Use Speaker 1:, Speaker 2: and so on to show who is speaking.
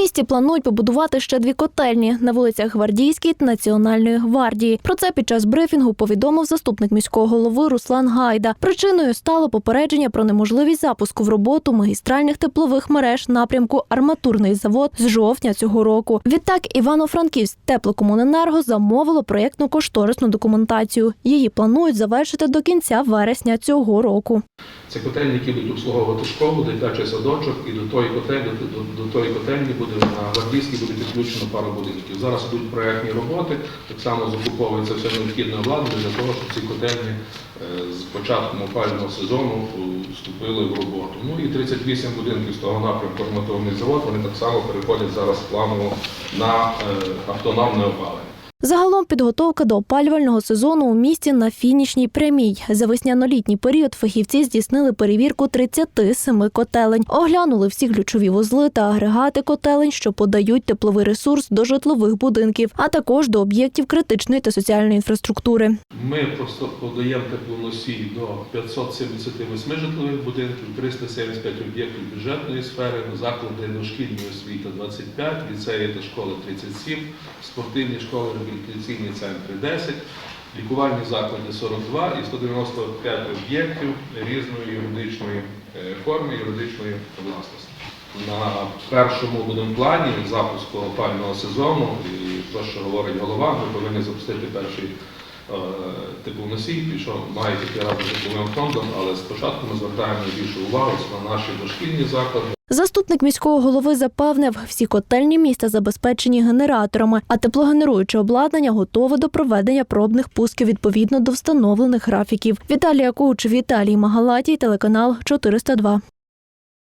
Speaker 1: місті планують побудувати ще дві котельні на вулицях Гвардійській та Національної гвардії. Про це під час брифінгу повідомив заступник міського голови Руслан Гайда. Причиною стало попередження про неможливість запуску в роботу магістральних теплових мереж напрямку арматурний завод з жовтня цього року. Відтак Івано-Франківськ теплокомуненерго замовило проєктну кошторисну документацію. Її планують завершити до кінця вересня цього року.
Speaker 2: Це котельні, які будуть обслуговувати школу, дитячий садочок, і до тої котельні, до, до, до тої котельні буде на гвардійській буде підключено пару будинків. Зараз йдуть проєктні роботи, так само закуповується все необхідне обладнання для того, щоб ці котельні е, з початком опального сезону вступили в роботу. Ну і 38 будинків з того напрямку арматурний завод, вони так само переходять зараз планово на е, автономне опалення.
Speaker 1: Загалом підготовка до опалювального сезону у місті на фінішній прямій. За весняно-літній період фахівці здійснили перевірку 37 котелень, оглянули всі ключові вузли та агрегати котелень, що подають тепловий ресурс до житлових будинків, а також до об'єктів критичної та соціальної інфраструктури.
Speaker 2: Ми просто подаємо теплоносій до 578 житлових будинків, 375 об'єктів бюджетної сфери, заклади дошкільної освіти 25, ліцеї та школи 37, спортивні школи, реабілітаційні центри 10, лікувальні заклади 42 і 195 об'єктів різної юридичної е, форми, юридичної власності. На першому будемо плані запуску опального сезону, і те, що говорить голова, ми повинні запустити перший е, теплоносій, що має такі разом з тепловим фондом, але спочатку ми звертаємо більшу увагу на наші дошкільні заклади.
Speaker 1: Заступник міського голови запевнив, всі котельні міста забезпечені генераторами, а теплогенеруюче обладнання готове до проведення пробних пусків відповідно до встановлених графіків. Віталія Куч, Віталій Магалатій, телеканал 402.